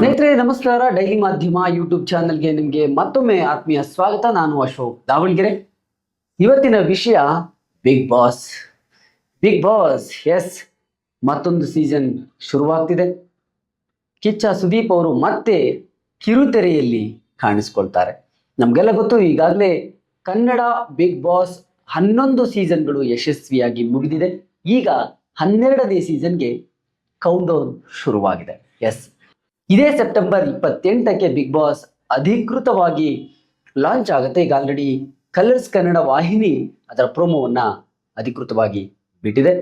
ಸ್ನೇಹಿತರೆ, ನಮಸ್ಕಾರ. ಡೈಲಿ ಮಾಧ್ಯಮ ಯೂಟ್ಯೂಬ್ ಚಾನೆಲ್ಗೆ ನಿಮಗೆ ಮತ್ತೊಮ್ಮೆ ಆತ್ಮೀಯ ಸ್ವಾಗತ. ನಾನು ಅಶೋಕ್ ದಾವಣಗೆರೆ. ಇವತ್ತಿನ ವಿಷಯ Bigg Boss Bigg Boss yes ಮತ್ತೊಂದು ಸೀಸನ್ ಶುರುವಾಗ್ತಿದೆ. ಕಿಚ್ಚ ಸುದೀಪ್ ಅವರು ಮತ್ತೆ ಕಿರುತೆರೆಯಲ್ಲಿ ಕಾಣಿಸ್ಕೊಳ್ತಾರೆ. ನಮಗೆಲ್ಲ ಗೊತ್ತು, ಈಗಾಗಲೇ ಕನ್ನಡ ಬಿಗ್ ಬಾಸ್ ಹನ್ನೊಂದು ಸೀಸನ್ಗಳು ಯಶಸ್ವಿಯಾಗಿ ಮುಗಿದಿದೆ. ಈಗ ಹನ್ನೆರಡನೇ ಸೀಸನ್ಗೆ ಡೌನ್ ಶುರುವಾಗಿದೆ. ಎಸ್ ಇದೇ ಸೆಪ್ಟೆಂಬರ್ ಇಪ್ಪತ್ತೆಂಟಕ್ಕೆ ಬಿಗ್ ಬಾಸ್ ಅಧಿಕೃತವಾಗಿ ಲಾಂಚ್ ಆಗುತ್ತೆ. ಈಗ ಆಲ್ರೆಡಿ ಕಲರ್ಸ್ ಕನ್ನಡ ವಾಹಿನಿ ಅದರ ಪ್ರೋಮೋವನ್ನ ಅಧಿಕೃತವಾಗಿ ಬಿಟ್ಟಿದೆ.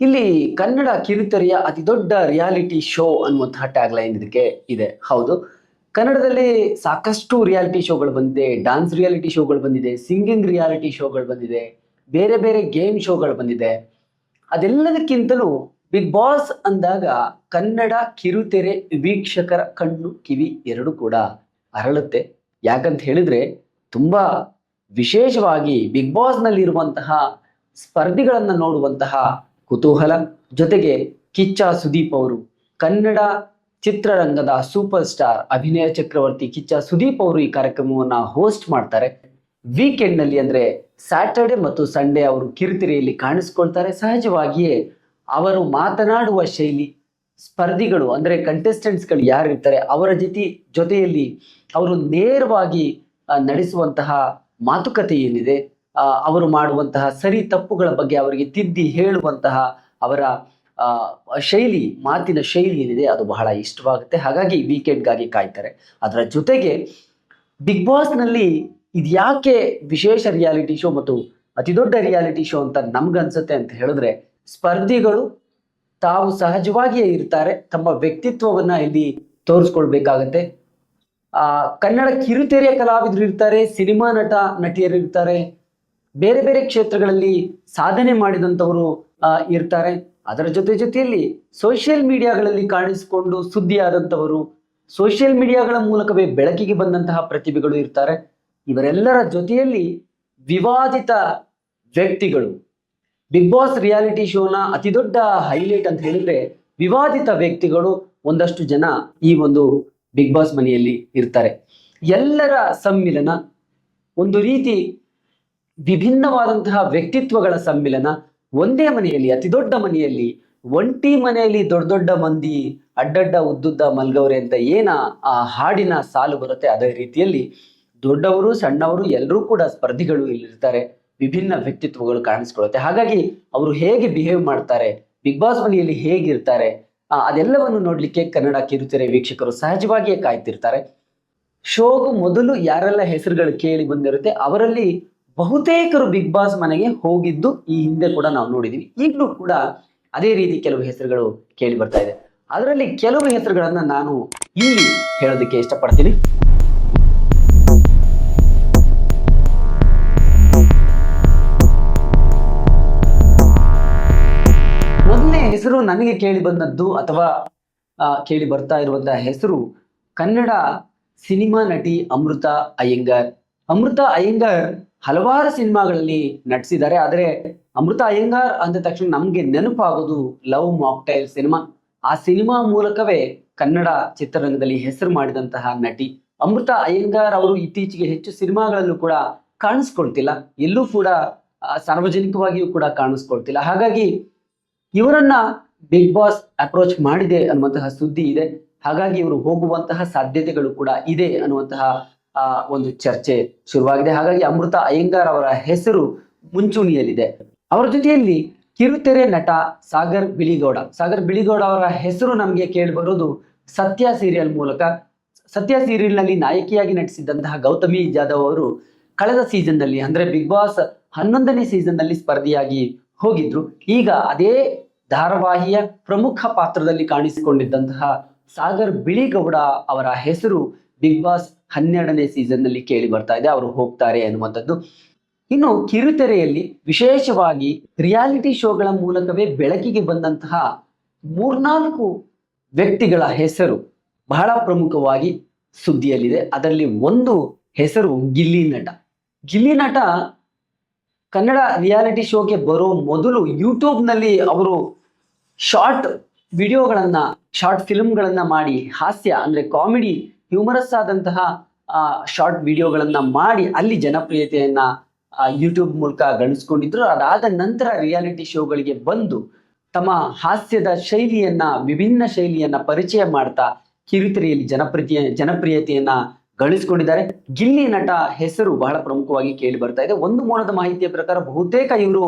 ಇಲ್ಲಿ ಕನ್ನಡ ಕಿರುತೆರೆಯ ಅತಿ ದೊಡ್ಡ ರಿಯಾಲಿಟಿ ಶೋ ಅನ್ನುವಂತಹ ಟ್ಯಾಗ್ ಲೈನ್ ಇದಕ್ಕೆ ಇದೆ. ಹೌದು. ಕನ್ನಡದಲ್ಲಿ ಸಾಕಷ್ಟು ರಿಯಾಲಿಟಿ ಶೋಗಳು ಬಂದಿದೆ. ಡಾನ್ಸ್ ರಿಯಾಲಿಟಿ ಶೋಗಳು ಬಂದಿದೆ. ಸಿಂಗಿಂಗ್ ರಿಯಾಲಿಟಿ ಶೋಗಳು ಬಂದಿದೆ. ಬೇರೆ ಬೇರೆ ಗೇಮ್ ಶೋಗಳು ಬಂದಿದೆ. ಅದೆಲ್ಲದಕ್ಕಿಂತಲೂ ಬಿಗ್ ಬಾಸ್ ಅಂದಾಗ ಕನ್ನಡ ಕಿರುತೆರೆ ವೀಕ್ಷಕರ ಕಣ್ಣು ಕಿವಿ ಎರಡು ಕೂಡ ಅರಳುತ್ತೆ. ಯಾಕಂತ ಹೇಳಿದ್ರೆ ತುಂಬಾ ವಿಶೇಷವಾಗಿ ಬಿಗ್ ಬಾಸ್ನಲ್ಲಿರುವಂತಹ ಸ್ಪರ್ಧಿಗಳನ್ನು ನೋಡುವಂತಹ ಕುತೂಹಲ. ಜೊತೆಗೆ ಕಿಚ್ಚ ಸುದೀಪ್ ಅವರು, ಕನ್ನಡ ಚಿತ್ರರಂಗದ ಸೂಪರ್ ಸ್ಟಾರ್ ಅಭಿನಯ ಚಕ್ರವರ್ತಿ ಕಿಚ್ಚ ಸುದೀಪ್ ಅವರು ಈ ಕಾರ್ಯಕ್ರಮವನ್ನು ಹೋಸ್ಟ್ ಮಾಡ್ತಾರೆ. ವೀಕೆಂಡ್ನಲ್ಲಿ ಅಂದ್ರೆ ಸ್ಯಾಟರ್ಡೆ ಮತ್ತು ಸಂಡೇ ಅವರು ಕಿರುತೆರೆಯಲ್ಲಿ ಕಾಣಿಸ್ಕೊಳ್ತಾರೆ. ಸಹಜವಾಗಿಯೇ ಅವರು ಮಾತನಾಡುವ ಶೈಲಿ, ಸ್ಪರ್ಧಿಗಳು, ಅಂದರೆ ಕಂಟೆಸ್ಟೆಂಟ್ಸ್ಗಳು ಯಾರು ಇರ್ತಾರೆ ಅವರ ಜೊತೆ, ಜೊತೆಯಲ್ಲಿ ಅವರು ನೇರವಾಗಿ ನಡೆಸುವಂತಹ ಮಾತುಕತೆ ಏನಿದೆ ಅವರು ಮಾಡುವಂತಹ ಸರಿ ತಪ್ಪುಗಳ ಬಗ್ಗೆ ಅವರಿಗೆ ತಿದ್ದಿ ಹೇಳುವಂತಹ ಅವರ ಶೈಲಿ, ಮಾತಿನ ಶೈಲಿ ಏನಿದೆ, ಅದು ಬಹಳ ಇಷ್ಟವಾಗುತ್ತೆ. ಹಾಗಾಗಿ ವೀಕೆಂಡ್ಗಾಗಿ ಕಾಯ್ತಾರೆ. ಅದರ ಜೊತೆಗೆ ಬಿಗ್ ಬಾಸ್ನಲ್ಲಿ ಇದ್ಯಾಕೆ ವಿಶೇಷ ರಿಯಾಲಿಟಿ ಶೋ ಮತ್ತು ಅತಿ ದೊಡ್ಡ ರಿಯಾಲಿಟಿ ಶೋ ಅಂತ ನಮ್ಗನ್ಸುತ್ತೆ ಅಂತ ಹೇಳಿದ್ರೆ ಸ್ಪರ್ಧಿಗಳು ತಾವು ಸಹಜವಾಗಿಯೇ ಇರ್ತಾರೆ, ತಮ್ಮ ವ್ಯಕ್ತಿತ್ವವನ್ನ ಇಲ್ಲಿ ತೋರಿಸ್ಕೊಳ್ಬೇಕಾಗತ್ತೆ. ಆ, ಕನ್ನಡ ಕಿರುತೆರೆಯ ಕಲಾವಿದರು ಇರ್ತಾರೆ, ಸಿನಿಮಾ ನಟ, ನಟಿಯರು ಇರ್ತಾರೆ, ಬೇರೆ ಬೇರೆ ಕ್ಷೇತ್ರಗಳಲ್ಲಿ ಸಾಧನೆ ಮಾಡಿದಂಥವರು ಇರ್ತಾರೆ. ಅದರ ಜೊತೆ ಜೊತೆಯಲ್ಲಿ ಸೋಷಿಯಲ್ ಮೀಡಿಯಾಗಳಲ್ಲಿ ಕಾಣಿಸಿಕೊಂಡು ಸುದ್ದಿಯಾದಂಥವರು, ಸೋಷಿಯಲ್ ಮೀಡಿಯಾಗಳ ಮೂಲಕವೇ ಬೆಳಕಿಗೆ ಬಂದಂತಹ ಪ್ರತಿಭೆಗಳು ಇರ್ತಾರೆ. ಇವರೆಲ್ಲರ ಜೊತೆಯಲ್ಲಿ ವಿವಾದಿತ ವ್ಯಕ್ತಿಗಳು ಬಿಗ್ ಬಾಸ್ ರಿಯಾಲಿಟಿ ಶೋನ ಅತಿ ದೊಡ್ಡ ಹೈಲೈಟ್ ಅಂತ ಹೇಳಿದ್ರೆ ವಿವಾದಿತ ವ್ಯಕ್ತಿಗಳು ಒಂದಷ್ಟು ಜನ ಈ ಒಂದು ಬಿಗ್ ಬಾಸ್ ಮನೆಯಲ್ಲಿ ಇರ್ತಾರೆ. ಎಲ್ಲರ ಸಮ್ಮಿಲನ, ಒಂದು ರೀತಿ ವಿಭಿನ್ನವಾದಂತಹ ವ್ಯಕ್ತಿತ್ವಗಳ ಸಮ್ಮಿಲನ ಒಂದೇ ಮನೆಯಲ್ಲಿ, ಅತಿ ದೊಡ್ಡ ಮನೆಯಲ್ಲಿ, ಒಂಟಿ ಮನೆಯಲ್ಲಿ ದೊಡ್ಡ ದೊಡ್ಡ ಮಂದಿ, ಅಡ್ಡಡ್ಡ ಉದ್ದುದ್ದ ಮಲ್ಗವ್ರೆ ಅಂತ ಏನ ಆ ಹಾಡಿನ ಸಾಲು ಬರುತ್ತೆ. ಅದೇ ರೀತಿಯಲ್ಲಿ ದೊಡ್ಡವರು, ಸಣ್ಣವರು ಎಲ್ಲರೂ ಕೂಡ ಸ್ಪರ್ಧಿಗಳು ಇಲ್ಲಿರ್ತಾರೆ. ವಿಭಿನ್ನ ವ್ಯಕ್ತಿತ್ವಗಳು ಕಾಣಿಸ್ಕೊಳ್ಳುತ್ತೆ. ಹಾಗಾಗಿ ಅವರು ಹೇಗೆ ಬಿಹೇವ್ ಮಾಡ್ತಾರೆ ಬಿಗ್ ಬಾಸ್ ಮನೆಯಲ್ಲಿ ಹೇಗಿರ್ತಾರೆ ಅದೆಲ್ಲವನ್ನು ನೋಡ್ಲಿಕ್ಕೆ ಕನ್ನಡ ಕಿರುತೆರೆ ವೀಕ್ಷಕರು ಸಹಜವಾಗಿಯೇ ಕಾಯ್ತಿರ್ತಾರೆ. ಶೋಗು ಮೊದಲು ಯಾರೆಲ್ಲ ಹೆಸರುಗಳು ಕೇಳಿ ಬಂದಿರುತ್ತೆ, ಅವರಲ್ಲಿ ಬಹುತೇಕರು ಬಿಗ್ ಬಾಸ್ ಮನೆಗೆ ಹೋಗಿದ್ದು ಈ ಹಿಂದೆ ಕೂಡ ನಾವು ನೋಡಿದೀವಿ. ಈಗಲೂ ಕೂಡ ಅದೇ ರೀತಿ ಕೆಲವು ಹೆಸರುಗಳು ಕೇಳಿ ಬರ್ತಾ ಇದೆ. ಅದರಲ್ಲಿ ಕೆಲವು ಹೆಸರುಗಳನ್ನ ನಾನು ಇಲ್ಲಿ ಹೇಳೋದಕ್ಕೆ ಇಷ್ಟಪಡ್ತೀನಿ. ಹೆಸರು ನನಗೆ ಕೇಳಿ ಬಂದದ್ದು ಅಥವಾ ಕೇಳಿ ಬರ್ತಾ ಇರುವಂತಹ ಹೆಸರು ಕನ್ನಡ ಸಿನಿಮಾ ನಟಿ ಅಮೃತ ಅಯ್ಯಂಗಾರ್. ಅಮೃತ ಅಯ್ಯಂಗಾರ್ ಹಲವಾರು ಸಿನಿಮಾಗಳಲ್ಲಿ ನಟಿಸಿದ್ದಾರೆ. ಆದರೆ ಅಮೃತ ಅಯ್ಯಂಗಾರ್ ಅಂದ ತಕ್ಷಣ ನಮ್ಗೆ ನೆನಪಾಗೋದು ಲವ್ ಮಾಕ್ಟೈಲ್ ಸಿನಿಮಾ. ಆ ಸಿನಿಮಾ ಮೂಲಕವೇ ಕನ್ನಡ ಚಿತ್ರರಂಗದಲ್ಲಿ ಹೆಸರು ಮಾಡಿದಂತಹ ನಟಿ ಅಮೃತ ಅಯ್ಯಂಗಾರ್ ಅವರು ಇತ್ತೀಚೆಗೆ ಹೆಚ್ಚು ಸಿನಿಮಾಗಳಲ್ಲೂ ಕೂಡ ಕಾಣಿಸ್ಕೊಳ್ತಿಲ್ಲ. ಎಲ್ಲೂ ಕೂಡ ಸಾರ್ವಜನಿಕವಾಗಿಯೂ ಕೂಡ ಕಾಣಿಸ್ಕೊಳ್ತಿಲ್ಲ. ಹಾಗಾಗಿ ಇವರನ್ನ ಬಿಗ್ ಬಾಸ್ ಅಪ್ರೋಚ್ ಮಾಡಿದೆ ಅನ್ನುವಂತಹ ಸುದ್ದಿ ಇದೆ. ಹಾಗಾಗಿ ಇವರು ಹೋಗುವಂತಹ ಸಾಧ್ಯತೆಗಳು ಕೂಡ ಇದೆ ಅನ್ನುವಂತಹ ಒಂದು ಚರ್ಚೆ ಶುರುವಾಗಿದೆ. ಹಾಗಾಗಿ ಅಮೃತ ಅಯ್ಯಂಗಾರ್ ಅವರ ಹೆಸರು ಮುಂಚೂಣಿಯಲ್ಲಿದೆ. ಅವರ ಜೊತೆಯಲ್ಲಿ ಕಿರುತೆರೆ ನಟ ಸಾಗರ್ ಬಿಳಿಗೌಡ. ಸಾಗರ್ ಬಿಳಿಗೌಡ ಅವರ ಹೆಸರು ನಮಗೆ ಕೇಳಿ ಬರೋದು ಸತ್ಯ ಸೀರಿಯಲ್ ಮೂಲಕ. ಸತ್ಯ ಸೀರಿಯಲ್ನಲ್ಲಿ ನಾಯಕಿಯಾಗಿ ನಟಿಸಿದಂತಹ ಗೌತಮಿ ಜಾಧವ್ ಅವರು ಕಳೆದ ಸೀಸನ್ನಲ್ಲಿ, ಅಂದ್ರೆ ಬಿಗ್ ಬಾಸ್ ಹನ್ನೊಂದನೇ ಸೀಸನ್ನಲ್ಲಿ ಸ್ಪರ್ಧಿಯಾಗಿ ಹೋಗಿದ್ರು. ಈಗ ಅದೇ ಧಾರಾವಾಹಿಯ ಪ್ರಮುಖ ಪಾತ್ರದಲ್ಲಿ ಕಾಣಿಸಿಕೊಂಡಿದ್ದಂತಹ ಸಾಗರ್ ಬಿಳಿಗೌಡ ಅವರ ಹೆಸರು ಬಿಗ್ ಬಾಸ್ ಹನ್ನೆರಡನೇ ಸೀಸನ್ನಲ್ಲಿ ಕೇಳಿ ಬರ್ತಾ ಇದೆ. ಅವರು ಹೋಗ್ತಾರೆ ಅನ್ನುವಂಥದ್ದು. ಇನ್ನು ಕಿರುತೆರೆಯಲ್ಲಿ ವಿಶೇಷವಾಗಿ ರಿಯಾಲಿಟಿ ಶೋಗಳ ಮೂಲಕವೇ ಬೆಳಕಿಗೆ ಬಂದಂತಹ ಮೂರ್ನಾಲ್ಕು ವ್ಯಕ್ತಿಗಳ ಹೆಸರು ಬಹಳ ಪ್ರಮುಖವಾಗಿ ಸುದ್ದಿಯಲ್ಲಿದೆ. ಅದರಲ್ಲಿ ಒಂದು ಹೆಸರು ಗಿಲ್ಲಿ ನಟ. ಗಿಲ್ಲಿ ನಟ ಕನ್ನಡ ರಿಯಾಲಿಟಿ ಶೋಗೆ ಬರೋ ಮೊದಲು ಯೂಟ್ಯೂಬ್ನಲ್ಲಿ ಅವರು ಶಾರ್ಟ್ ವಿಡಿಯೋಗಳನ್ನು, ಶಾರ್ಟ್ ಫಿಲ್ಮ್ಗಳನ್ನು ಮಾಡಿ, ಹಾಸ್ಯ ಅಂದ್ರೆ ಕಾಮಿಡಿ, ಹ್ಯೂಮರಸ್ ಆದಂತಹ ಶಾರ್ಟ್ ವಿಡಿಯೋಗಳನ್ನು ಮಾಡಿ ಅಲ್ಲಿ ಜನಪ್ರಿಯತೆಯನ್ನು ಯೂಟ್ಯೂಬ್ ಮೂಲಕ ಗಳಿಸ್ಕೊಂಡಿದ್ರು. ಅದಾದ ನಂತರ ರಿಯಾಲಿಟಿ ಶೋಗಳಿಗೆ ಬಂದು ತಮ್ಮ ಹಾಸ್ಯದ ಶೈಲಿಯನ್ನ, ವಿಭಿನ್ನ ಶೈಲಿಯನ್ನ ಪರಿಚಯ ಮಾಡ್ತಾ ಕಿರುತೆರೆಯಲ್ಲಿ ಜನಪ್ರಿಯ ಜನಪ್ರಿಯತೆಯನ್ನ ಗಳಿಸ್ಕೊಂಡಿದ್ದಾರೆ. ಗಿಲ್ಲಿ ನಟ ಹೆಸರು ಬಹಳ ಪ್ರಮುಖವಾಗಿ ಕೇಳಿ ಬರ್ತಾ ಇದೆ. ಒಂದು ಮೂಲದ ಮಾಹಿತಿಯ ಪ್ರಕಾರ ಬಹುತೇಕ ಇವರು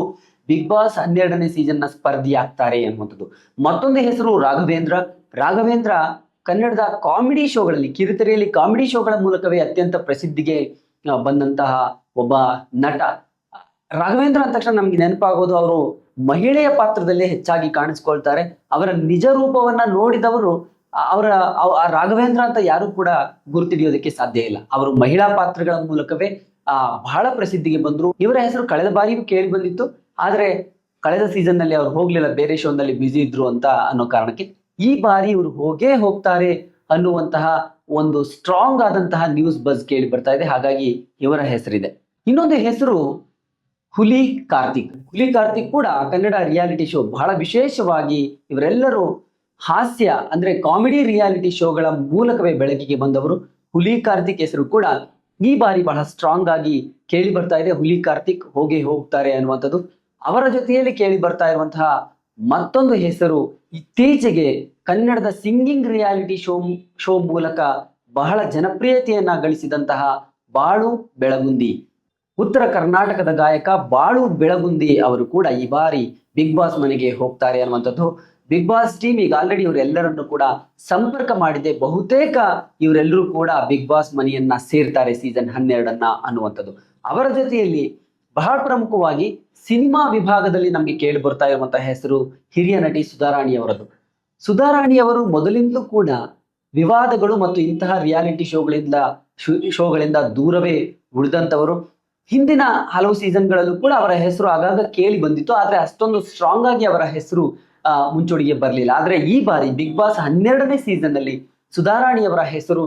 ಬಿಗ್ ಬಾಸ್ ಹನ್ನೆರಡನೇ ಸೀಸನ್ನ ಸ್ಪರ್ಧಿ ಆಗ್ತಾರೆ ಅನ್ನುವಂಥದ್ದು ಮತ್ತೊಂದು ಹೆಸರು ರಾಘವೇಂದ್ರ. ರಾಘವೇಂದ್ರ ಕನ್ನಡದ ಕಾಮಿಡಿ ಶೋಗಳಲ್ಲಿ, ಕಿರುತೆರೆಯಲ್ಲಿ ಕಾಮಿಡಿ ಶೋಗಳ ಮೂಲಕವೇ ಅತ್ಯಂತ ಪ್ರಸಿದ್ಧಿಗೆ ಬಂದಂತಹ ಒಬ್ಬ ನಟ. ರಾಘವೇಂದ್ರ ಅಂದ ತಕ್ಷಣ ನಮ್ಗೆ ನೆನಪಾಗೋದು ಅವರು ಮಹಿಳೆಯ ಪಾತ್ರದಲ್ಲೇ ಹೆಚ್ಚಾಗಿ ಕಾಣಿಸ್ಕೊಳ್ತಾರೆ. ಅವರ ನಿಜ ರೂಪವನ್ನ ನೋಡಿದವರು ಅವರ, ಆ ರಾಘವೇಂದ್ರ ಅಂತ ಯಾರು ಕೂಡ ಗುರುತಿಡಿಯೋದಕ್ಕೆ ಸಾಧ್ಯ ಇಲ್ಲ. ಅವರು ಮಹಿಳಾ ಪಾತ್ರಗಳ ಮೂಲಕವೇ, ಆ, ಬಹಳ ಪ್ರಸಿದ್ಧಿಗೆ ಬಂದ್ರು. ಇವರ ಹೆಸರು ಕಳೆದ ಬಾರಿಯೂ ಕೇಳಿ ಬಂದಿತ್ತು. ಆದ್ರೆ ಕಳೆದ ಸೀಸನ್ನಲ್ಲಿ ಅವ್ರು ಹೋಗ್ಲಿಲ್ಲ, ಬೇರೆ ಶೋನಲ್ಲಿ ಬ್ಯುಸಿ ಇದ್ರು ಅಂತ ಅನ್ನೋ ಕಾರಣಕ್ಕೆ ಈ ಬಾರಿ ಇವರು ಹೋಗೇ ಹೋಗ್ತಾರೆ ಅನ್ನುವಂತಹ ಒಂದು ಸ್ಟ್ರಾಂಗ್ ಆದಂತಹ ನ್ಯೂಸ್ ಬಸ್ ಕೇಳಿ ಬರ್ತಾ ಇದೆ. ಹಾಗಾಗಿ ಇವರ ಹೆಸರಿದೆ. ಇನ್ನೊಂದು ಹೆಸರು ಹುಲಿ ಕಾರ್ತಿಕ್. ಹುಲಿ ಕಾರ್ತಿಕ್ ಕೂಡ ಕನ್ನಡ ರಿಯಾಲಿಟಿ ಶೋ ಬಹಳ ವಿಶೇಷವಾಗಿ ಇವರೆಲ್ಲರೂ ಹಾಸ್ಯ ಅಂದ್ರೆ ಕಾಮಿಡಿ ರಿಯಾಲಿಟಿ ಶೋಗಳ ಮೂಲಕವೇ ಬೆಳಕಿಗೆ ಬಂದವರು ಹುಲಿ ಕಾರ್ತಿಕ್ ಹೆಸರು ಕೂಡ ಈ ಬಾರಿ ಬಹಳ ಸ್ಟ್ರಾಂಗ್ ಆಗಿ ಕೇಳಿ ಬರ್ತಾ ಇದೆ. ಹುಲಿ ಕಾರ್ತಿಕ್ ಹೋಗಿ ಹೋಗ್ತಾರೆ ಅನ್ನುವಂಥದ್ದು. ಅವರ ಜೊತೆಯಲ್ಲಿ ಕೇಳಿ ಬರ್ತಾ ಇರುವಂತಹ ಮತ್ತೊಂದು ಹೆಸರು ಇತ್ತೀಚೆಗೆ ಕನ್ನಡದ ಸಿಂಗಿಂಗ್ ರಿಯಾಲಿಟಿ ಶೋ ಶೋ ಮೂಲಕ ಬಹಳ ಜನಪ್ರಿಯತೆಯನ್ನ ಗಳಿಸಿದಂತಹ ಬಾಳು ಬೆಳಗುಂದಿ. ಉತ್ತರ ಕರ್ನಾಟಕದ ಗಾಯಕ ಬಾಳು ಬೆಳಗುಂದಿ ಅವರು ಕೂಡ ಈ ಬಾರಿ ಬಿಗ್ ಬಾಸ್ ಮನೆಗೆ ಹೋಗ್ತಾರೆ ಅನ್ನುವಂಥದ್ದು. ಬಿಗ್ ಬಾಸ್ ಟೀಮ್ ಈಗ ಆಲ್ರೆಡಿ ಇವರೆಲ್ಲರನ್ನು ಕೂಡ ಸಂಪರ್ಕ ಮಾಡಿದೆ. ಬಹುತೇಕ ಇವರೆಲ್ಲರೂ ಕೂಡ ಬಿಗ್ ಬಾಸ್ ಮನೆಯನ್ನ ಸೇರ್ತಾರೆ ಸೀಸನ್ ಹನ್ನೆರಡನ್ನ ಅನ್ನುವಂಥದ್ದು. ಅವರ ಜೊತೆಯಲ್ಲಿ ಬಹಳ ಪ್ರಮುಖವಾಗಿ ಸಿನಿಮಾ ವಿಭಾಗದಲ್ಲಿ ನಮಗೆ ಕೇಳಿ ಬರ್ತಾ ಇರುವಂತಹ ಹೆಸರು ಹಿರಿಯ ನಟಿ ಸುಧಾರಾಣಿ ಅವರದ್ದು. ಸುಧಾರಾಣಿ ಅವರು ಮೊದಲಿಂದಲೂ ಕೂಡ ವಿವಾದಗಳು ಮತ್ತು ಇಂತಹ ರಿಯಾಲಿಟಿ ಶೋಗಳಿಂದ ಶೋಗಳಿಂದ ದೂರವೇ ಉಳಿದಂತವರು ಹಿಂದಿನ ಹಲವು ಸೀಸನ್ಗಳಲ್ಲೂ ಕೂಡ ಅವರ ಹೆಸರು ಆಗಾಗ ಕೇಳಿ ಬಂದಿತ್ತು. ಆದರೆ ಅಷ್ಟೊಂದು ಸ್ಟ್ರಾಂಗ್ ಆಗಿ ಅವರ ಹೆಸರು ಮುಂಚೂಣಿಗೆ ಬರಲಿಲ್ಲ. ಆದ್ರೆ ಈ ಬಾರಿ ಬಿಗ್ ಬಾಸ್ ಹನ್ನೆರಡನೇ ಸೀಸನ್ ಅಲ್ಲಿ ಸುಧಾರಾಣಿಯವರ ಹೆಸರು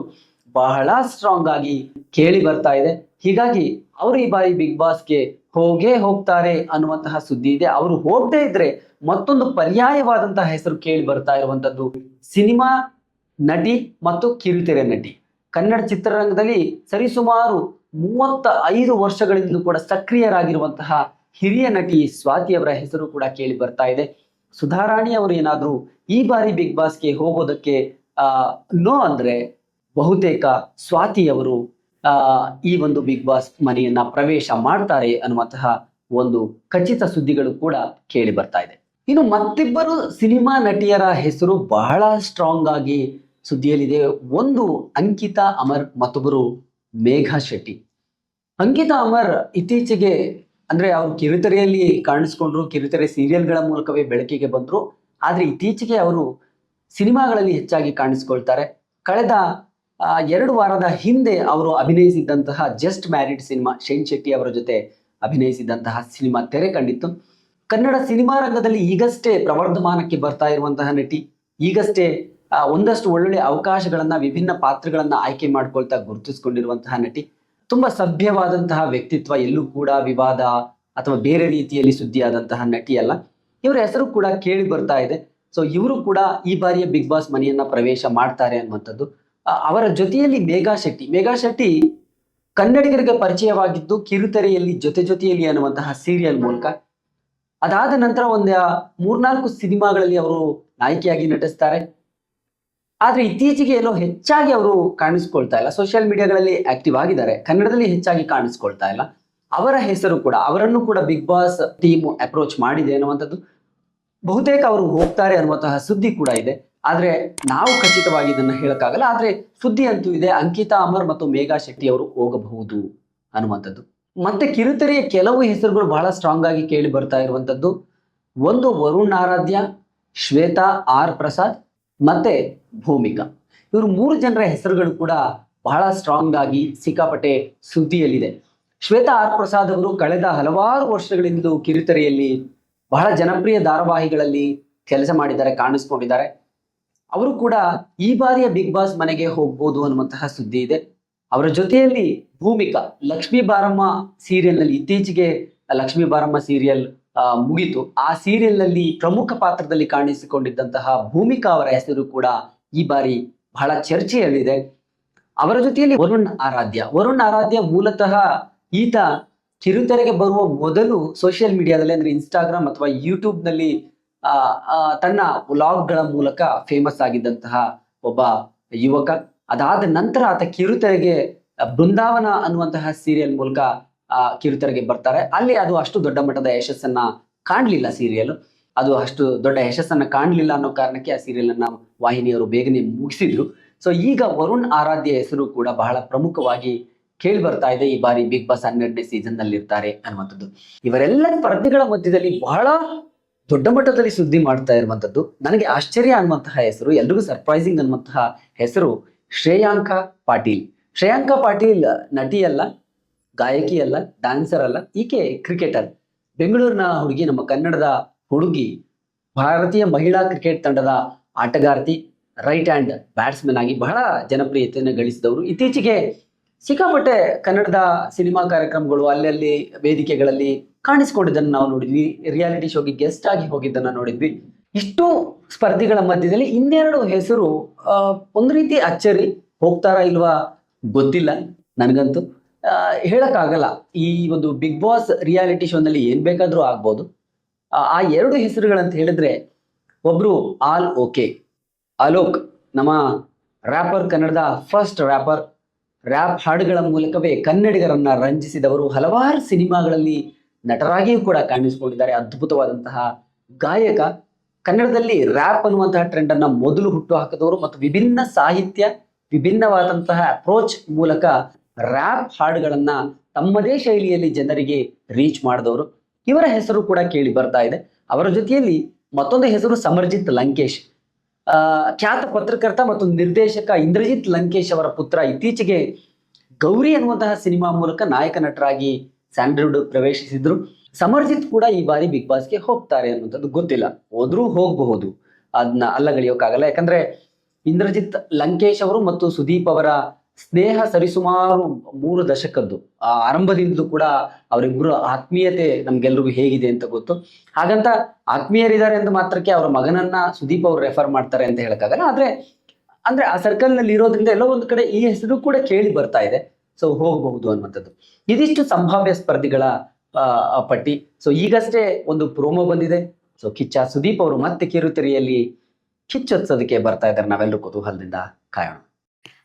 ಬಹಳ ಸ್ಟ್ರಾಂಗ್ ಆಗಿ ಕೇಳಿ ಬರ್ತಾ ಇದೆ. ಹೀಗಾಗಿ ಅವರು ಈ ಬಾರಿ ಬಿಗ್ ಬಾಸ್ಗೆ ಹೋಗೇ ಹೋಗ್ತಾರೆ ಅನ್ನುವಂತಹ ಸುದ್ದಿ ಇದೆ. ಅವರು ಹೋಗದೇ ಇದ್ರೆ ಮತ್ತೊಂದು ಪರ್ಯಾಯವಾದಂತಹ ಹೆಸರು ಕೇಳಿ ಬರ್ತಾ ಇರುವಂತದ್ದು ಸಿನಿಮಾ ನಟಿ ಮತ್ತು ಕಿರುತೆರೆ ನಟಿ. ಕನ್ನಡ ಚಿತ್ರರಂಗದಲ್ಲಿ ಸರಿಸುಮಾರು ಮೂವತ್ತ ಐದು ವರ್ಷಗಳಿಂದಲೂ ಕೂಡ ಸಕ್ರಿಯರಾಗಿರುವಂತಹ ಹಿರಿಯ ನಟಿ ಸ್ವಾತಿ ಅವರ ಹೆಸರು ಕೂಡ ಕೇಳಿ ಬರ್ತಾ ಇದೆ. ಸುಧಾರಾಣಿ ಅವರು ಏನಾದ್ರೂ ಈ ಬಾರಿ ಬಿಗ್ ಬಾಸ್ಗೆ ಹೋಗೋದಕ್ಕೆ ನೋ ಅಂದ್ರೆ ಬಹುತೇಕ ಸ್ವಾತಿ ಅವರು ಈ ಒಂದು ಬಿಗ್ ಬಾಸ್ ಮನೆಯನ್ನ ಪ್ರವೇಶ ಮಾಡ್ತಾರೆ ಅನ್ನುವಂತಹ ಒಂದು ಖಚಿತ ಸುದ್ದಿಗಳು ಕೂಡ ಕೇಳಿ ಬರ್ತಾ ಇದೆ. ಇನ್ನು ಮತ್ತಿಬ್ಬರು ಸಿನಿಮಾ ನಟಿಯರ ಹೆಸರು ಬಹಳ ಸ್ಟ್ರಾಂಗ್ ಆಗಿ ಸುದ್ದಿಯಲ್ಲಿದೆ. ಒಂದು ಅಂಕಿತಾ ಅಮರ್, ಮತ್ತೊಬ್ಬರು ಮೇಘಾ ಶೆಟ್ಟಿ. ಅಂಕಿತಾ ಅಮರ್ ಇತ್ತೀಚೆಗೆ ಅಂದ್ರೆ ಅವರು ಕಿರುತೆರೆಯಲ್ಲಿ ಕಾಣಿಸ್ಕೊಂಡ್ರು, ಕಿರುತೆರೆ ಸೀರಿಯಲ್ಗಳ ಮೂಲಕವೇ ಬೆಳಕಿಗೆ ಬಂದ್ರು. ಆದ್ರೆ ಇತ್ತೀಚೆಗೆ ಅವರು ಸಿನಿಮಾಗಳಲ್ಲಿ ಹೆಚ್ಚಾಗಿ ಕಾಣಿಸ್ಕೊಳ್ತಾರೆ. ಕಳೆದ ಎರಡು ವಾರದ ಹಿಂದೆ ಅವರು ಅಭಿನಯಿಸಿದ್ದಂತಹ just married cinema, Shine Shetty ಅವರ ಜೊತೆ ಅಭಿನಯಿಸಿದಂತಹ ಸಿನಿಮಾ ತೆರೆ ಕಂಡಿತ್ತು. ಕನ್ನಡ ಸಿನಿಮಾ ರಂಗದಲ್ಲಿ ಈಗಷ್ಟೇ ಪ್ರವರ್ಧಮಾನಕ್ಕೆ ಬರ್ತಾ ಇರುವಂತಹ ನಟಿ, ಈಗಷ್ಟೇ ಒಂದಷ್ಟು ಒಳ್ಳೊಳ್ಳೆ ಅವಕಾಶಗಳನ್ನ, ವಿಭಿನ್ನ ಪಾತ್ರಗಳನ್ನ ಆಯ್ಕೆ ಮಾಡ್ಕೊಳ್ತಾ ಗುರುತಿಸ್ಕೊಂಡಿರುವಂತಹ ನಟಿ. ತುಂಬಾ ಸಭ್ಯವಾದಂತಹ ವ್ಯಕ್ತಿತ್ವ, ಎಲ್ಲೂ ಕೂಡ ವಿವಾದ ಅಥವಾ ಬೇರೆ ರೀತಿಯಲ್ಲಿ ಸುದ್ದಿಯಾದಂತಹ ನಟಿ ಅಲ್ಲ. ಇವರ ಹೆಸರು ಕೂಡ ಕೇಳಿ ಬರ್ತಾ ಇದೆ. ಸೊ ಇವರು ಕೂಡ ಈ ಬಾರಿಯ ಬಿಗ್ ಬಾಸ್ ಮನೆಯನ್ನ ಪ್ರವೇಶ ಮಾಡ್ತಾರೆ ಅನ್ನುವಂಥದ್ದು. ಅವರ ಜೊತೆಯಲ್ಲಿ ಮೇಘಾ ಶೆಟ್ಟಿ. ಮೇಘಾ ಶೆಟ್ಟಿ ಕನ್ನಡಿಗರಿಗೆ ಪರಿಚಯವಾಗಿದ್ದು ಕಿರುತೆರೆಯಲ್ಲಿ ಜೊತೆ ಜೊತೆಯಲ್ಲಿ ಅನ್ನುವಂತಹ ಸೀರಿಯಲ್ ಮೂಲಕ. ಅದಾದ ನಂತರ ಒಂದು ಮೂರ್ನಾಲ್ಕು ಸಿನಿಮಾಗಳಲ್ಲಿ ಅವರು ನಾಯಕಿಯಾಗಿ ನಟಿಸ್ತಾರೆ. ಆದ್ರೆ ಇತ್ತೀಚೆಗೆ ಎಲ್ಲೋ ಹೆಚ್ಚಾಗಿ ಅವರು ಕಾಣಿಸ್ಕೊಳ್ತಾ ಇಲ್ಲ. ಸೋಷಿಯಲ್ ಮೀಡಿಯಾಗಳಲ್ಲಿ ಆಕ್ಟಿವ್ ಆಗಿದ್ದಾರೆ. ಕನ್ನಡದಲ್ಲಿ ಹೆಚ್ಚಾಗಿ ಕಾಣಿಸ್ಕೊಳ್ತಾ ಇಲ್ಲ. ಅವರ ಹೆಸರು ಕೂಡ, ಅವರನ್ನು ಕೂಡ ಬಿಗ್ ಬಾಸ್ ಟೀಮ್ ಅಪ್ರೋಚ್ ಮಾಡಿದೆ ಅನ್ನುವಂಥದ್ದು ಬಹುತೇಕ ಅವರು ಹೋಗ್ತಾರೆ ಅನ್ನುವಂತಹ ಸುದ್ದಿ ಕೂಡ ಇದೆ. ಆದ್ರೆ ನಾವು ಖಚಿತವಾಗಿ ಇದನ್ನ ಹೇಳಕ್ಕಾಗಲ್ಲ. ಆದ್ರೆ ಸುದ್ದಿ ಅಂತೂ ಇದೆ. ಅಂಕಿತಾ ಅಮರ್ ಮತ್ತು ಮೇಘಾ ಶೆಟ್ಟಿ ಅವರು ಹೋಗಬಹುದು ಅನ್ನುವಂಥದ್ದು. ಮತ್ತೆ ಕಿರುತೆರೆಯ ಕೆಲವು ಹೆಸರುಗಳು ಬಹಳ ಸ್ಟ್ರಾಂಗ್ ಆಗಿ ಕೇಳಿ ಬರ್ತಾ ಇರುವಂತದ್ದು ಒಂದು ವರುಣ್ ಆರಾಧ್ಯ, ಶ್ವೇತಾ, ಆರ್ ಪ್ರಸಾದ್ ಮತ್ತೆ ಭೂಮಿಕಾ. ಇವರು ಮೂರು ಜನರ ಹೆಸರುಗಳು ಕೂಡ ಬಹಳ ಸ್ಟ್ರಾಂಗ್ ಆಗಿ ಸಿಕ್ಕಾಪಟ್ಟೆ ಸುದ್ದಿಯಲ್ಲಿದೆ. ಶ್ವೇತಾ ಆರ್ ಪ್ರಸಾದ್ ಅವರು ಕಳೆದ ಹಲವಾರು ವರ್ಷಗಳಿಂದ ಕಿರುತೆರೆಯಲ್ಲಿ ಬಹಳ ಜನಪ್ರಿಯ ಧಾರಾವಾಹಿಗಳಲ್ಲಿ ಕೆಲಸ ಮಾಡಿದ್ದಾರೆ, ಕಾಣಿಸ್ಕೊಂಡಿದ್ದಾರೆ. ಅವರು ಕೂಡ ಈ ಬಾರಿಯ ಬಿಗ್ ಬಾಸ್ ಮನೆಗೆ ಹೋಗ್ಬೋದು ಅನ್ನುವಂತಹ ಸುದ್ದಿ ಇದೆ. ಅವರ ಜೊತೆಯಲ್ಲಿ ಭೂಮಿಕಾ, ಲಕ್ಷ್ಮೀ ಬಾರಮ್ಮ ಸೀರಿಯಲ್ನಲ್ಲಿ ಇತ್ತೀಚೆಗೆ ಲಕ್ಷ್ಮೀ ಬಾರಮ್ಮ ಸೀರಿಯಲ್ ಮುಗಿತು. ಆ ಸೀರಿಯಲ್ನಲ್ಲಿ ಪ್ರಮುಖ ಪಾತ್ರದಲ್ಲಿ ಕಾಣಿಸಿಕೊಂಡಿದ್ದಂತಹ ಭೂಮಿಕಾ ಅವರ ಹೆಸರು ಕೂಡ ಈ ಬಾರಿ ಬಹಳ ಚರ್ಚೆಯಲ್ಲಿದೆ. ಅವರ ಜೊತೆಯಲ್ಲಿ ವರುಣ್ ಆರಾಧ್ಯ. ವರುಣ್ ಆರಾಧ್ಯ ಮೂಲತಃ ಈತ ಕಿರುತೆರೆಗೆ ಬರುವ ಮೊದಲು ಸೋಷಿಯಲ್ ಮೀಡಿಯಾದಲ್ಲಿ ಅಂದ್ರೆ ಇನ್ಸ್ಟಾಗ್ರಾಮ್ ಅಥವಾ ಯೂಟ್ಯೂಬ್ನಲ್ಲಿ ತನ್ನ ವ್ಲಾಗ್ಗಳ ಮೂಲಕ ಫೇಮಸ್ ಆಗಿದ್ದಂತಹ ಒಬ್ಬ ಯುವಕ. ಅದಾದ ನಂತರ ಆತ ಕಿರುತೆರೆಗೆ ಬೃಂದಾವನ ಅನ್ನುವಂತಹ ಸೀರಿಯಲ್ ಮೂಲಕ ಕಿರುತೆರೆಗೆ ಬರ್ತಾರೆ. ಅಲ್ಲಿ ಅದು ಅಷ್ಟು ದೊಡ್ಡ ಮಟ್ಟದ ಯಶಸ್ಸನ್ನ ಕಾಣಲಿಲ್ಲ ಸೀರಿಯಲ್ ಅದು ಅಷ್ಟು ದೊಡ್ಡ ಯಶಸ್ಸನ್ನ ಕಾಣಲಿಲ್ಲ ಅನ್ನೋ ಕಾರಣಕ್ಕೆ ಆ ಸೀರಿಯಲ್ ಅನ್ನ ವಾಹಿನಿಯವರು ಬೇಗನೆ ಮುಗಿಸಿದ್ರು. ಸೊ ಈಗ ವರುಣ್ ಆರಾಧ್ಯ ಹೆಸರು ಕೂಡ ಬಹಳ ಪ್ರಮುಖವಾಗಿ ಕೇಳಿ ಬರ್ತಾ ಇದೆ. ಈ ಬಾರಿ ಬಿಗ್ ಬಾಸ್ ಹನ್ನೆರಡನೇ ಸೀಸನ್ನಲ್ಲಿ ಇರ್ತಾರೆ ಅನ್ನುವಂಥದ್ದು. ಇವರೆಲ್ಲ ಸ್ಪರ್ಧಿಗಳ ಮಧ್ಯದಲ್ಲಿ ಬಹಳ ದೊಡ್ಡ ಮಟ್ಟದಲ್ಲಿ ಸುದ್ದಿ ಮಾಡ್ತಾ ಇರುವಂತದ್ದು ನನಗೆ ಆಶ್ಚರ್ಯ ಅನ್ನುವಂತಹ ಹೆಸರು, ಎಲ್ರಿಗೂ ಸರ್ಪ್ರೈಸಿಂಗ್ ಅನ್ನುವಂತಹ ಹೆಸರು ಶ್ರೇಯಾಂಕ ಪಾಟೀಲ್. ಶ್ರೇಯಾಂಕ ಪಾಟೀಲ್ ನಟಿ ಅಲ್ಲ ಗಾಯಕಿ ಅಲ್ಲ ಡ್ಯಾನ್ಸರ್ ಅಲ್ಲ, ಈಕೆ ಕ್ರಿಕೆಟರ್ ಬೆಂಗಳೂರಿನ ಹುಡುಗಿ, ನಮ್ಮ ಕನ್ನಡದ ಹುಡುಗಿ, ಭಾರತೀಯ ಮಹಿಳಾ ಕ್ರಿಕೆಟ್ ತಂಡದ ಆಟಗಾರ್ತಿ ರೈಟ್ ಹ್ಯಾಂಡ್ ಬ್ಯಾಟ್ಸ್ಮನ್ ಆಗಿ ಬಹಳ ಜನಪ್ರಿಯತೆಯನ್ನು ಗಳಿಸಿದವರು. ಇತ್ತೀಚೆಗೆ ಸಿಕ್ಕಾಪಟ್ಟೆ ಕನ್ನಡದ ಸಿನಿಮಾ ಕಾರ್ಯಕ್ರಮಗಳು ಅಲ್ಲಲ್ಲಿ ವೇದಿಕೆಗಳಲ್ಲಿ ಕಾಣಿಸಿಕೊಂಡಿದ್ದನ್ನು ನಾವು ನೋಡಿದ್ವಿ. ರಿಯಾಲಿಟಿ ಶೋಗೆ ಗೆಸ್ಟ್ ಆಗಿ ಹೋಗಿದ್ದನ್ನ ನೋಡಿದ್ವಿ. ಇಷ್ಟು ಸ್ಪರ್ಧಿಗಳ ಮಧ್ಯದಲ್ಲಿ ಇನ್ನೆರಡು ಹೆಸರು ಒಂದು ರೀತಿ ಅಚ್ಚರಿ, ಹೋಗ್ತಾರಾ ಇಲ್ವಾ ಗೊತ್ತಿಲ್ಲ ನನಗಂತೂ. ಹೇಳಕ್ಕಾಗಲ್ಲ. ಈ ಒಂದು ಬಿಗ್ ಬಾಸ್ ರಿಯಾಲಿಟಿ ಶೋನಲ್ಲಿ ಏನ್ ಬೇಕಾದ್ರೂ ಆಗ್ಬೋದು. ಆ ಎರಡು ಹೆಸರುಗಳಂತ ಹೇಳಿದ್ರೆ ಒಬ್ರು ಆಲ್ ಓಕೆ, ಅಲೋಕ್, ನಮ್ಮ ರ್ಯಾಪರ್ ಕನ್ನಡದ ಫಸ್ಟ್ ರ್ಯಾಪರ್ ರ್ಯಾಪ್ ಹಾಡುಗಳ ಮೂಲಕವೇ ಕನ್ನಡಿಗರನ್ನ ರಂಜಿಸಿದವರು ಹಲವಾರು ಸಿನಿಮಾಗಳಲ್ಲಿ ನಟರಾಗಿಯೂ ಕೂಡ ಕಾಣಿಸಿಕೊಂಡಿದ್ದಾರೆ. ಅದ್ಭುತವಾದಂತಹ ಗಾಯಕ, ಕನ್ನಡದಲ್ಲಿ ರ್ಯಾಪ್ ಅನ್ನುವಂತಹ ಟ್ರೆಂಡ್ ಅನ್ನ ಮೊದಲು ಹುಟ್ಟು ಹಾಕಿದವರು ಮತ್ತು ವಿಭಿನ್ನ ಸಾಹಿತ್ಯ, ವಿಭಿನ್ನವಾದಂತಹ ಅಪ್ರೋಚ್ ಮೂಲಕ ರ್ಯಾಪ್ ಹಾಡುಗಳನ್ನ ತಮ್ಮದೇ ಶೈಲಿಯಲ್ಲಿ ಜನರಿಗೆ ರೀಚ್ ಮಾಡಿದವರು. ಇವರ ಹೆಸರು ಕೂಡ ಕೇಳಿ ಬರ್ತಾ ಇದೆ. ಅವರ ಜೊತೆಯಲ್ಲಿ ಮತ್ತೊಂದು ಹೆಸರು ಸಮರ್ಜಿತ್ ಲಂಕೇಶ್. ಖ್ಯಾತ ಪತ್ರಕರ್ತ ಮತ್ತು ನಿರ್ದೇಶಕ ಇಂದ್ರಜಿತ್ ಲಂಕೇಶ್ ಅವರ ಪುತ್ರ ಇತ್ತೀಚೆಗೆ ಗೌರಿ ಅನ್ನುವಂತಹ ಸಿನಿಮಾ ಮೂಲಕ ನಾಯಕ ನಟರಾಗಿ ಸ್ಯಾಂಡಲ್ವುಡ್ ಪ್ರವೇಶಿಸಿದ್ರು. ಸಮರ್ಜಿತ್ ಕೂಡ ಈ ಬಾರಿ ಬಿಗ್ ಬಾಸ್ಗೆ ಹೋಗ್ತಾರೆ ಅನ್ನುವಂಥದ್ದು ಗೊತ್ತಿಲ್ಲ. ಹೋದ್ರೂ ಹೋಗಬಹುದು. ಅದನ್ನ ಅಲ್ಲಗಳಿಯೋಕ್ಕಾಗಲ್ಲ. ಯಾಕಂದ್ರೆ ಇಂದ್ರಜಿತ್ ಲಂಕೇಶ್ ಅವರು ಮತ್ತು ಸುದೀಪ್ ಅವರ ಸ್ನೇಹ ಸರಿಸುಮಾರು ಮೂರು ದಶಕದ್ದು. ಆ ಆರಂಭದಿಂದಲೂ ಕೂಡ ಅವರಿಬ್ಬರು ಆತ್ಮೀಯತೆ ನಮ್ಗೆಲ್ರಿಗೂ ಹೇಗಿದೆ ಅಂತ ಗೊತ್ತು. ಹಾಗಂತ ಆತ್ಮೀಯರಿದ್ದಾರೆ ಅಂತ ಮಾತ್ರಕ್ಕೆ ಅವರ ಮಗನನ್ನ ಸುದೀಪ್ ಅವರು ರೆಫರ್ ಮಾಡ್ತಾರೆ ಅಂತ ಹೇಳಕ್ಕಾಗಲ್ಲ. ಆದ್ರೆ, ಅಂದ್ರೆ ಆ ಸರ್ಕಲ್ನಲ್ಲಿ ಇರೋದ್ರಿಂದ ಎಲ್ಲೋ ಒಂದು ಕಡೆ ಈ ಹೆಸರು ಕೂಡ ಕೇಳಿ ಬರ್ತಾ ಇದೆ. ಸೊ ಹೋಗಬಹುದು ಅನ್ನುವಂಥದ್ದು. ಇದಿಷ್ಟು ಸಂಭಾವ್ಯ ಸ್ಪರ್ಧಿಗಳ ಪಟ್ಟಿ. ಸೊ ಈಗಷ್ಟೇ ಒಂದು ಪ್ರೋಮೋ ಬಂದಿದೆ. ಸೊ ಕಿಚ್ಚ ಸುದೀಪ್ ಅವರು ಮತ್ತೆ ಕಿರುತೆರೆಯಲ್ಲಿ ಕಿಚ್ಚೊತ್ಸೋದಕ್ಕೆ ಬರ್ತಾ ಇದ್ದಾರೆ. ನಾವೆಲ್ಲರೂ ಕುತೂಹಲದಿಂದ ಕಾಯೋಣ.